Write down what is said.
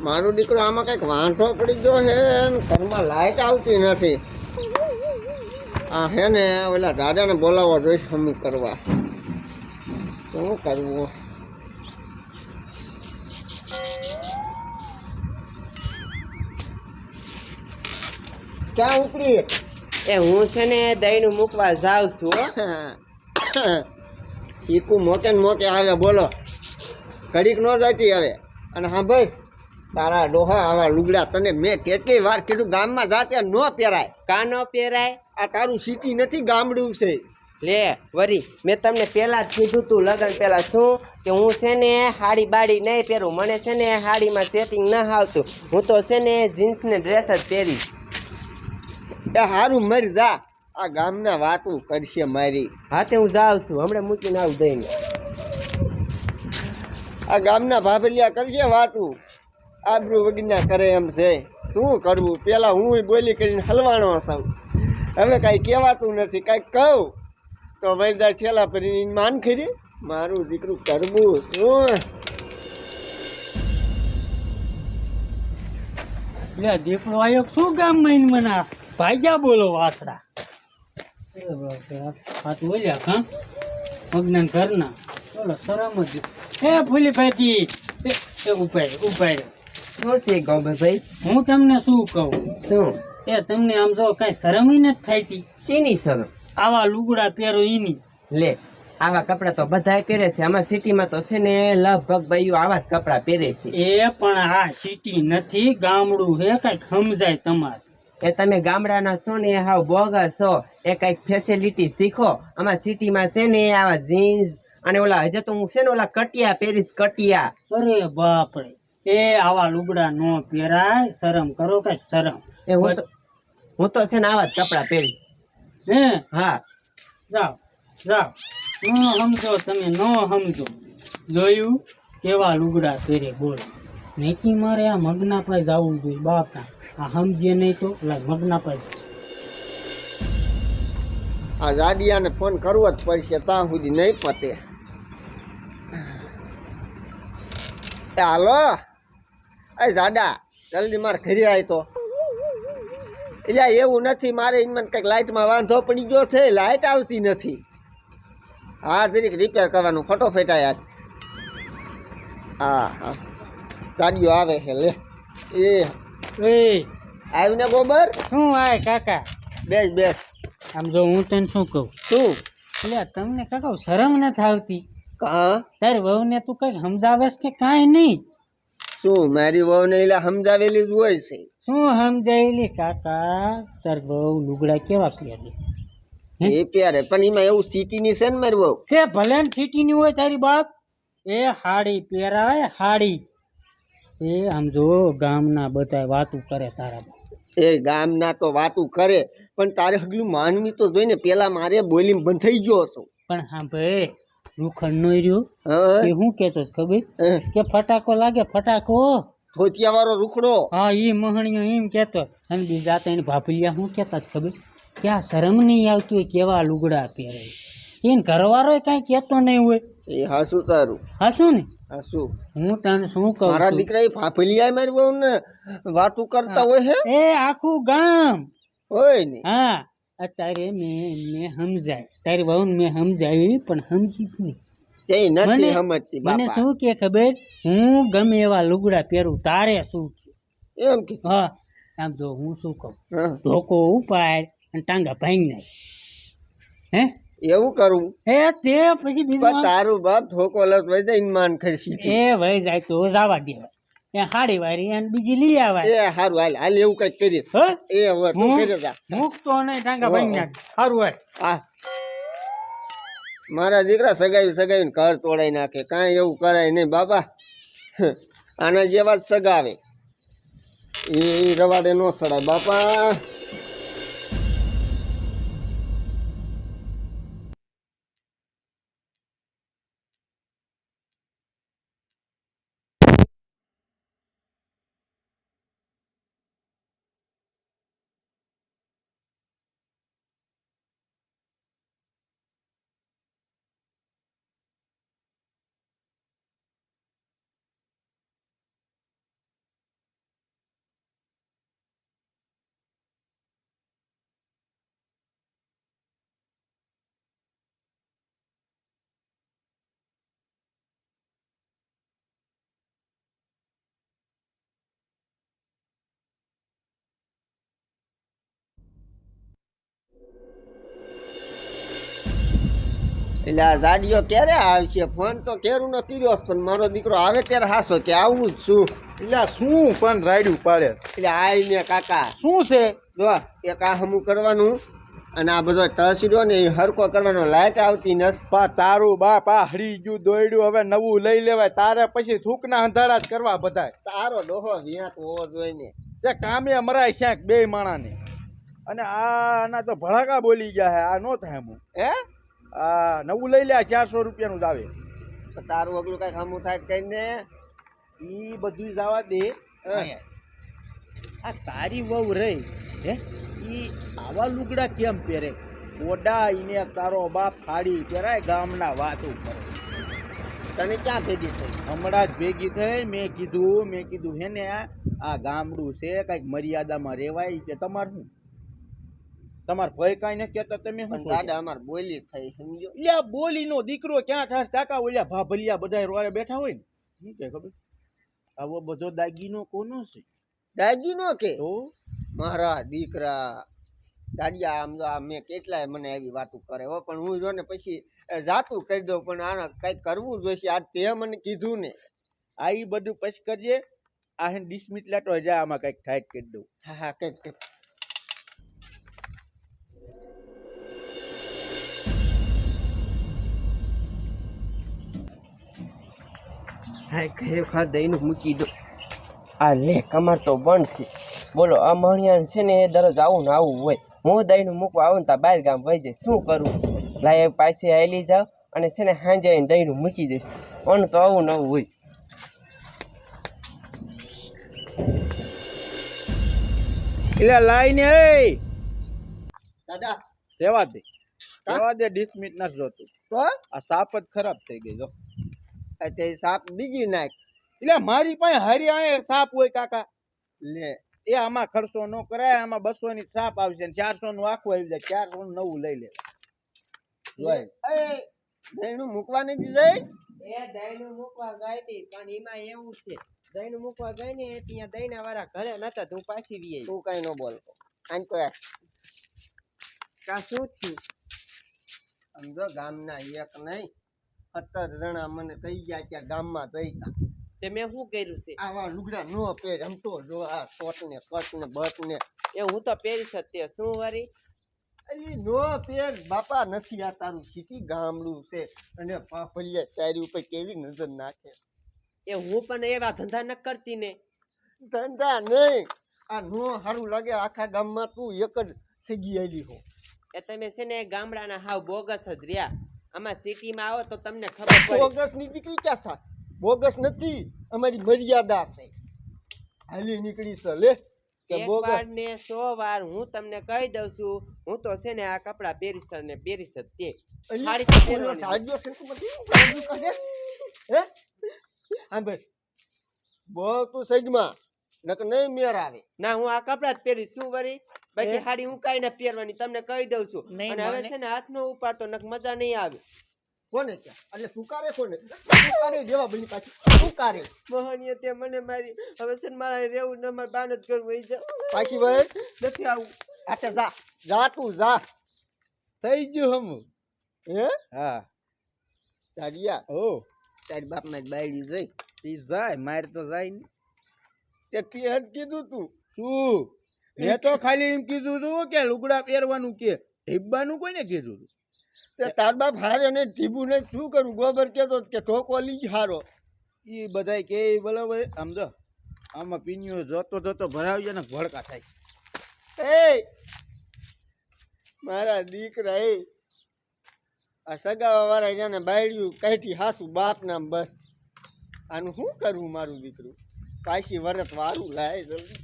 મારો દીકરો આમાં કંઈક વાંધો પડી ગયો છે ઘરમાં લાઈટ આવતી નથી. આ હે ને ઓલા દાદાને બોલાવવા જોઈશ હમી કરવા. શું કરવું ક્યાં ઉપડી? એ હું છે ને દહીંનું મૂકવા જાઉં છું હો. શીકુ મોકે ને મોકે. આવે બોલો. ઘડીક ન જતી હવે અને હા ભાઈ. તારા ડોહા આવા લુગડા તને મેં કેટલી વાર કીધું ગામમાં જાતે ન પહેરાય. કા ન પહેરાય? આ તારું સિટી નથી ગામડું છે. લે વરી મેં તમને પહેલાં જ કીધું તું લગ્ન પહેલાં શું? કે હું છે ને હાડી બાડી નહીં પહેરું મને છે ને હાડીમાં સેટિંગ ન આવતું હું તો છે ને જીન્સને ડ્રેસ જ પહેરીશ. એ હારું મરી જા. આ ગામના વાતું કરશે મારી. હા તે હું જાઉં છું હમણાં મૂકીને આવું દઈને આ ગામના ભાભલિયા કરશે વાતું. આબરૂ વગરના કરે એમ છે. શું કરવું? પેલા હું બોલી કરીને હલવાણો છું. હવે કાંઈ કહેવાતું નથી. કાંઈક કહું. તો વૈદા છેલ્લા ફરીને માન ખરી? મારું દીકરું કરવું શું? લે દીપડો આવ્યો શું ગામમાં મના ભાગ્યા બોલો વાસડા હાથ બોલ્યા કા? અજ્ઞાન કરના બોલો શરમ જ. એ ફૂલી ભાઈથી ઉપાય ઉપાય શું છે ગોભાઈ હું તમને શું કહું? શું? એ તમને આમ જો કઈ શરમ નથી થાતી શીની શરમ? આવા લુગડા પહેરો ઈની. લે આવા કપડા તો બધાય પહેરે છે. આમાં સિટીમાં તો છે ને લગભગ ભાઈઓ આવા જ કપડાં પહેરે છે. એ પણ આ સિટી નથી ગામડું હે કંઈક સમજાય તમારે. એ તમે ગામડાના છો ને હાવ બોગસ છો. એ કંઈક ફેસિલિટી શીખો. આમાં સિટીમાં છે ને આવા જીન્સ અને ઓલા હજે તો હું છે ને ઓલા કટિયા પહેરીશ કટિયા. અરે બાપરે. એ આવા લુગડા નો પહેરાય શરમ કરો કંઈક શરમ. એ હું તો હું તો છે ને આવા જ કપડાં પહેરી. હે? હા. જાઓ જાઓ. ન સમજો તમે ન સમજો. જોયું? કેવા લુગડા પહેરે બોલો. નેકી મારે આ મગના પાસે જવું જોઈએ બાપા આ સમજે નહીં તો એટલે મગના પાસે આ જાડિયાને ફોન કરવો જ પડશે ત્યાં સુધી નહીં પતે. હાલો. એ જાડા જલ્દી મારે ઘરે આય તો. એટલે એવું નથી મારે મને કંઈક લાઇટમાં વાંધો પડી ગયો છે લાઇટ આવતી નથી. હા જરીક રિપેર કરવાનું ફટોફટ યાર હા હા. ગાડીઓ આવે છે લે. એ આવીને ગોબર? શું આય કાકા? બેસ બેસ. આમ જો હું તને શું કહું? શું? એટલે તમને કાકા શરમ નથી આવતી? તારી વહુને તું કંઈક સમજાવેશ કે કાંઈ નહીં? શું મારી વહુને એટલે સમજાવેલી જ હોય છે? શું સમજાયેલી કાકા? તાર બહુ લુગડા કેવા પહેરે? એ પ્યારે પણ એમાં એવું સિટીની છે ને મારી વહુ? કે ભલે ને સિટીની હોય તારી બાપ એ હાડી પહેરાય હાડી. એ આમ જો ગામના બધા વાતું કરે તારા એ ગામના તો વાતું કરે પણ તારે હગલું માનવી તો જોઈને પેલા મારે બોલીને બંધ થઈ ગયો હતો પણ હા ભાઈ રૂખડ નો રહ્યો હા. એ હું કેતો ખબર? કે ફટાકો લાગે ફટાકો. ધોતિયા વાળો રૂખડો. હા ઈ મહણીઓ એમ કેતો. અને બીજા તો એને ભાપલિયા શું કેતા ખબર? કે આ શરમ નહીં આવતી હોય કેવા લુગડા પહેરે. એને ઘરવાળો કાંઈ કહેતો નહીં હોય. એ હાસુ તારું. હાસુ ને? હાસુ. હું તને શું કહું મારા દીકરા એ ફાફલિયા મારી બહુ ને વાતું કરતા હોય હે? એ આખું ગામ. હોય ને? હા. અત્યારે મેં મેં સમજાય તારી વહુ મેં સમજાવી પણ સમજી જ નહીં. મને- સમજતી મને શું કે ખબર? હું ગમે એવા લુગડા પહેરું તારે શું? એમ કે? હા આમ જો હું શું કહું? ધોકો ઉપાડ અને ટાંગા ભાંગી નાખ. હે? એવું કરવું હે તે પછી બીજું તારું બાપ ધોકો લત વઈ જાય માન ખરી એ વહી જાય તો જવા દેવાય એ હાડી વારી અને બીજી લઈ આવાય એ હારું હાલ હાલ એવું કંઈક કરી હો? એ હવે તું કરી જા. મૂકતો નહીં ટાંગા ભાઈ ના સારું હાલ. આ મારા દીકરા સગાવી સગાવીને ઘર તોડાઈ નાખે. કાંઈ એવું કરાય નહીં બાબા આના જેવા જ સગાવે. એ રવાડે નો ચડાય બાપા. એટલે આ ગાડીઓ ક્યારે આવશે? ફોન તો કેરું ન કર્યો પણ મારો દીકરો આવે ત્યારે હાસો કે આવું જ છું. એટલે શું પણ રાયડું પાડે એટલે આવીને કાકા શું છે? જો એક આ હમું કરવાનું અને આ બધો ટસડ્યો ને એ હરકો કરવાનો લાયક આવતી નસ પા તારું બા પા હરી ગયું દોડ્યું હવે નવું લઈ લેવાય. તારે પછી થૂકના અંધારા જ કરવા બધાય. તારો ડોહો વ્યાત હોવો જોઈએ ને. કામે મરાય ક્યાંક બે માણાને. અને આ આના તો ભડાકા બોલી જાય હે આ નો થાય હું હે? આ નવું લઈ લે ચારસો રૂપિયાનું જ આવે. તો તારું અગલું કઈ હમું થાય કહીને કઈ ને ઈ બધું જવા દે હા. આ તારી વહુ રહી હે? એ આવા લુગડા કેમ પહેરે? ઓડા એને તારો બાપ ફાડી પહેરાય ગામના વાતો કરે તને ક્યાં ભેગી થઈ? હમણાં જ ભેગી થઈ મેં કીધું મેં કીધું હે ને આ ગામડું છે કંઈક મર્યાદામાં રેવાય કે તમાર? તમાર ભાઈ કાઈ ને કેતા તમે શું દાદા અમાર બોલી થઈ સમજો. લ્યા બોલીનો દીકરો ક્યાં થાય કાકા ઓલ્યા ભાભલિયા બધા રોડે બેઠા હોય ને? શું કે ખબર? આવો બધો દાગીનો કોનો છે? દાગીનો કે? તો? મારા દીકરા દાદિયા આમ તો આ મેં કેટલાય મને એવી વાતો કરે હો પણ હું જો ને પછી જાતું કરી દઉં પણ આના કંઈક કરવું જોઈશે આજ તે મને કીધું ને. આ બધું પછી કરજે આ હે ડિસમિટ લેતો જાય આમાં કંઈક થાય કરી દઉં. હા હા કંઈક. હા ઘરે ખા દઈને મૂકી દો. આ લે કમર તો બનશે બોલો આ મણિયાને છે ને એ દરરોજ આવું ને આવું હોય. હું દઈને મૂકવા આવું ને ત્યાં બહાર ગામ વહી જાય. શું કરું? લાય પાસે આવેલી જાવ અને છે ને સાંજે આવીને દઈને મૂકી દઈશ. ઓનું તો આવું ને આવું હોય. એટલે લાઈને એ દાદા. રેવા દે. રેવા દે ડિસમિટ નથી જોતું. આ સાપ જ ખરાબ થઈ ગઈ જો. તે સાપ બીજી નાખ. એટલે મારી પાસે હરી આય સાપ હોય કાકા. લે. એ આમાં ખર્ચો ન કરાય આમાં બસો ની સાપ આવશે ને ચારસો નું આખું આવી જાય ચારસો નું નવું લઈ લે. દહીણું મૂકવા નથી જઈ એ દહીંનું મૂકવા ગઈ હતી પણ એમાં એવું છે. દહીંનું મૂકવા ગઈ ને ત્યાં દહીંના વાળા ઘરે નતા તું પાછી વી તું કઈ ન બોલ. આન તો યાર કા શું થયું? સમજો ગામના એક નહીં સત્તર જણા મને કહી ગયા કે ગામમાં જઈતા તે મેં શું કર્યું છે? આવા લુગડા નો પહેર એમ તો જો આ શોટ ને કટ ને બટ ને. એ હું તો પહેરી જ તે શું વારી? અલી નો પેર બાપા નથી આ તારું સિટી ગામડું છે. અને પાપલિયા ચારી ઉપર કેવી નજર નાખે. એ હું પણ એવા ધંધા ન કરતી ને. ધંધા નહીં. આ નો સારું લાગે આખા ગામમાં તું એક જ સગી આલી હો. એ તમે છે ને ગામડાના હાવ બોગસ જ રહ્યા. આમાં સિટીમાં આવો તો તમને ખબર પડે. બોગસની દીકરી ક્યાં થાય? બોગસ નથી અમારી મર્યાદા છે. હાલી નીકળી છે લે. કે બોગસ ને સો વાર હું તમને કહી દઉં છું હું તો છે ને આ કપડા પહેરીશ ને પહેરીશ જ તે. સાડી તો પહેરવાની. સાડીઓ છે તો બધી? સાડી હે? હા ભાઈ. બહુ તું સજમાં નક નહીં મેર આવે. ના હું આ કપડા જ પહેરીશ. શું વરી? બાકી? હાડી ઉકાઈને પહેરવાની તમને કહી દઉં છું. અને હવે છે ને હાથનો ઉપાડતો નક મજા નહીં આવે. કોને ક્યાં એટલે સુકારે કોને? તુકારે જેવા બની પાછી. તુકારે મોહનીએ તે મને મારી હવે છે ને મારે રેવું ને મારે બાન જ કરવું એ છે. પાછી ભાઈ નથી આવું. આટે જા જા તું જા. થઈ ગયું હમ. હે? હા. સાડિયા ઓ. તારી બાપમાં મારી બાયડી જઈ. ઈ જાય મારે તો જાય ને તે તે કીધું તું? શું? મેં તો ખાલી એમ કીધું તું કે લુગડા પહેરવાનું કે ઢીબવાનું કોઈને કીધું તું? તે તાર બાપ હારે ને ઢીબું ને શું કરું? ગોબર કહેતો કે ધોકો જ હારો. એ બધાય કે બરાબર આમ જો આમાં પીન્યો જોતો જોતો ભરાવજે ને ભડકા થાય. એ મારા દીકરા એ આ સગાવા વાળા એને બાયડ્યું કઈથી હાસું બાપ નામ બસ. આનું શું કરવું મારું દીકરું? પાછી વરત વારું લાય જલ્દી.